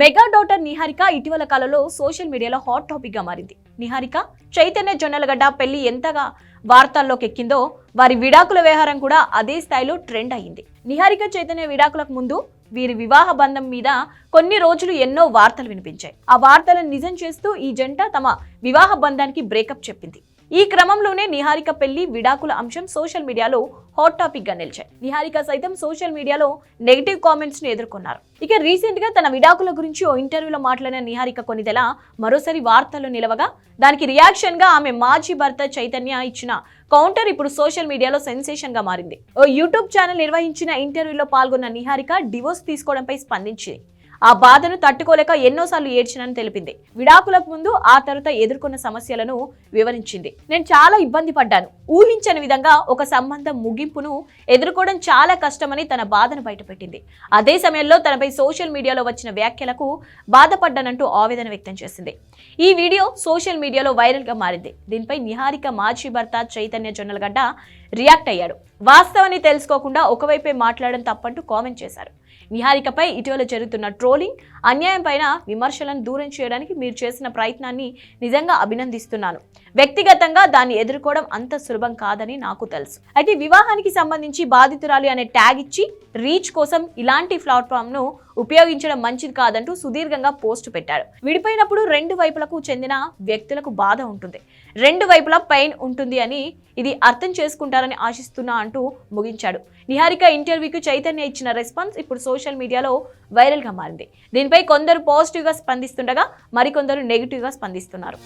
Mega daughter Niharika ఇటీవల కాలంలో social మీడియాలో హాట్ టాపిక్గా మారింది. నిహారిక చైతన్య జొన్నలగడ్డ పెళ్ళి ఎంతగా వార్తల్లోకి ఎక్కిందో వారి విడాకుల వ్యవహారం కూడా అదే స్థాయిలో ట్రెండ్ అయింది నిహారిక చైతన్య విడాకులకు ముందు వీరి వివాహ బంధం మీద కొన్ని రోజులు ఎన్నో వార్తలు వినిపించాయి. ఆ వార్తలను నిజం చేస్తూ ఈ జంట తమ వివాహ బంధానికి బ్రేకప్ చెప్పింది. ఈ క్రమంలోనే నిహారిక పెళ్ళి విడాకుల అంశం సోషల్ మీడియాలో హాట్ టాపిక్గా నిలిచాయి. నిహారిక సైతం సోషల్ మీడియాలో నెగిటివ్ కామెంట్స్ని ఎదుర్కొన్నారు. ఇక రీసెంట్గా తన విడాకుల గురించి ఓ ఇంటర్వ్యూలో మాట్లాడిన నిహారిక కొనిదెల మరోసారి వార్తలు నిలవగా దానికి రియాక్షన్గా ఆమె మాజీ భర్త చైతన్య ఇచ్చిన కౌంటర్ ఇప్పుడు సోషల్ మీడియాలో సెన్సేషన్గా మారింది. ఓ యూట్యూబ్ ఛానల్ నిర్వహించిన ఇంటర్వ్యూలో పాల్గొన్న నిహారిక డివోర్స్ తీసుకోవడంపై స్పందించింది. ఆ బాధను తట్టుకోలేక ఎన్నోసార్లు ఏడ్చినని తెలిపింది. విడాకులకు ముందు ఆ తర్వాత ఎదుర్కొన్న సమస్యలను వివరించింది. నేను చాలా ఇబ్బంది పడ్డాను. ఊహించని విధంగా ఒక సంబంధం ముగింపును ఎదుర్కోవడం చాలా కష్టమని తన బాధను బయటపెట్టింది. అదే సమయంలో తనపై సోషల్ మీడియాలో వచ్చిన వ్యాఖ్యలకు బాధపడ్డానంటూ ఆవేదన వ్యక్తం చేసింది. ఈ వీడియో సోషల్ మీడియాలో వైరల్గా మారింది. దీనిపై నిహారిక మాజీ భర్త చైతన్య జొన్నలగడ్డ రియాక్ట్ అయ్యాడు. వాస్తవాన్ని తెలుసుకోకుండా ఒకవైపే మాట్లాడడం తప్పంటూ కామెంట్ చేశారు. నిహారికపై ఇటీవల జరుగుతున్న ట్రోలింగ్ అన్యాయం పైన విమర్శలను దూరం చేయడానికి మీరు చేసిన ప్రయత్నాన్ని నిజంగా అభినందిస్తున్నాను. వ్యక్తిగతంగా దాన్ని ఎదుర్కోవడం అంత సులభం కాదని నాకు తెలుసు. అయితే వివాహానికి సంబంధించి బాధితురాలి అనే ట్యాగ్ ఇచ్చి రీచ్ కోసం ఇలాంటి ప్లాట్ఫామ్ను ఉపయోగించడం మంచిది కాదంటూ సుదీర్ఘంగా పోస్ట్ పెట్టాడు విడిపోయినప్పుడు రెండు వైపులకు చెందిన వ్యక్తులకు బాధ ఉంటుంది. రెండు వైపులా పెయిన్ ఉంటుంది అని ఇది అర్థం చేసుకుంటారని ఆశిస్తున్నా అంటూ ముగించాడు. నిహారిక ఇంటర్వ్యూకి చైతన్య ఇచ్చిన రెస్పాన్స్ ఇప్పుడు సోషల్ మీడియాలో వైరల్గా మారింది. దీనిపై కొందరు పాజిటివ్గా స్పందిస్తుండగా మరికొందరు నెగిటివ్గా స్పందిస్తున్నారు.